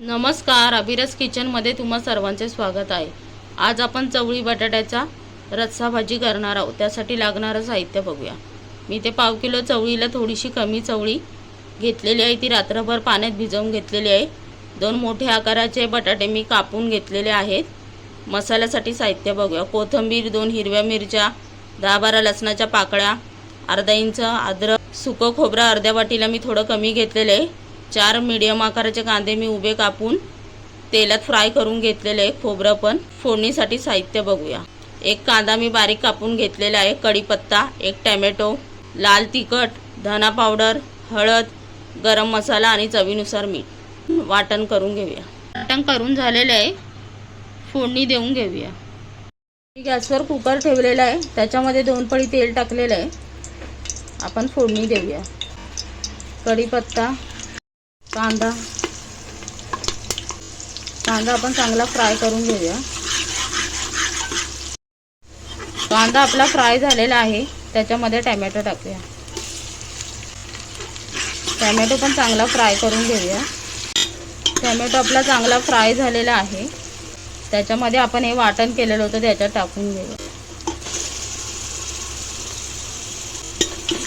नमस्कार अभिरस किचनमध्ये तुम्हा सर्वांचे स्वागत आहे. आज आपण चवळी बटाट्याचा रस्सा भाजी करणार आहोत. त्यासाठी लागणारं साहित्य बघूया. मी ते पाव किलो चवळीला थोडीशी कमी चवळी घेतलेली आहे. ती रात्रभर पाण्यात भिजवून घेतलेली आहे. दोन मोठे आकाराचे बटाटे मी कापून घेतलेले आहेत. मसाल्यासाठी साहित्य बघूया. कोथिंबीर दोन हिरव्या मिरच्या दहा बारा लसणाच्या पाकळ्या अर्धा इंच अद्रक सुकं खोबरं अर्ध्या वाटीला मी थोडं कमी घेतलेलं आहे. चार मीडियम आकाराचे कांदे मी उभे कापून तेलात फ्राय करून घेतलेले आहे खोबरं पण. फोडणीसाठी साहित्य बघूया. एक कांदा मी बारीक कापून घेतलेला आहे कढीपत्ता एक टॅमॅटो लाल तिखट धना पावडर हळद गरम मसाला आणि चवीनुसार मीठ. वाटण करून घेऊया. वाटण करून झालेलं आहे. फोडणी देऊन घेऊया. मी गॅसवर कुकर ठेवलेला आहे. त्याच्यामध्ये दोन पळी तेल टाकलेलं आहे. आपण फोडणी देऊया. कढीपत्ता कांदा. कांदा आपण चांगला फ्राय करून घेऊया. कांदा आपला फ्राय झालेला आहे. त्याच्यामध्ये टॅमॅटो टाकूया. टॅमॅटो पण चांगला फ्राय करून घेऊया. टॅमॅटो आपला चांगला फ्राय झालेला आहे. त्याच्यामध्ये आपण हे वाटण केलेलं होतं त्याच्यात टाकून घेऊया.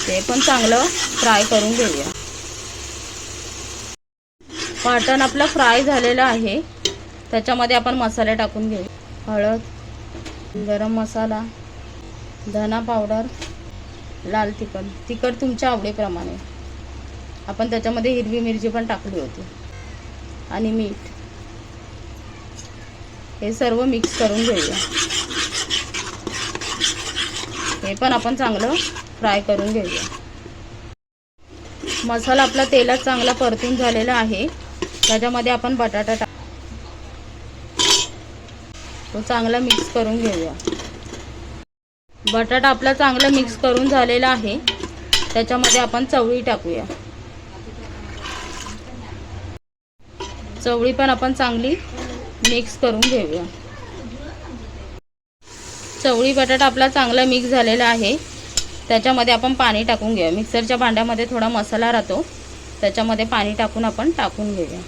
ते पण चांगलं फ्राय करून घेऊया. वाटण आपलं फ्राय झालेलं आहे. त्याच्यामध्ये आपण मसाले टाकून घेऊ. हळद गरम मसाला धना पावडर लाल तिखट. तिखट तुमच्या आवडीप्रमाणे. आपण त्याच्यामध्ये हिरवी मिरची पण टाकली होती. आणि मीठ. हे सर्व मिक्स करून घेऊया. हे पण आपण चांगलं फ्राय करून घेऊया. मसाला आपला तेलात चांगला परतून झालेला आहे. त्याच्यामध्ये आपण बटाटा टाक तो चांगला मिक्स करून घेऊया. बटाटा आपला चांगला मिक्स करून झालेला आहे. त्याच्यामध्ये आपण चवळी टाकूया. चवळी पण आपण चांगली मिक्स करून घेऊया. चवळी बटाटा आपला चांगला मिक्स झालेला आहे. त्याच्यामध्ये आपण पाणी टाकून घेऊया. मिक्सरच्या भांड्यामध्ये थोडा मसाला राहतो. त्याच्यामध्ये पाणी टाकून आपण टाकून घेऊया.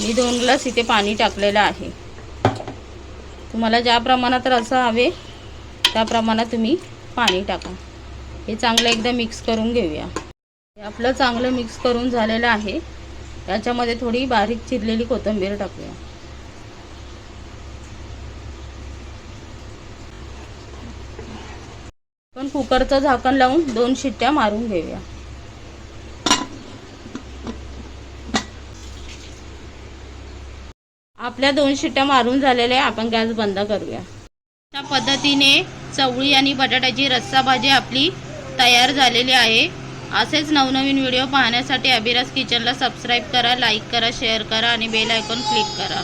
मी दोन ग्लास इथे पाणी टाकलेलं आहे. तुम्हाला ज्या प्रमाणात रसा हवे त्या प्रमाणात तुम्ही पाणी टाका. हे चांगलं एकदा मिक्स करून घेऊया. हे आपलं चांगलं मिक्स करून झालेलं आहे. त्याच्यामध्ये थोडी बारीक चिरलेली कोथिंबीर टाकूया. पण कुकरचं झाकण लावून दोन शिट्ट्या मारून घेऊया. आपल्या दोन शिट्ट्या मारून झालेल्या आहे. आपण गॅस बंद करूया. अशा पद्धतीने चवळी आणि बटाट्याची रस्सा भाजी आपली तयार झालेली आहे. असेच नवनवीन व्हिडिओ पाहण्यासाठी अभिराज किचनला सबस्क्राईब करा लाईक करा शेअर करा आणि बेल आयकॉन क्लिक करा.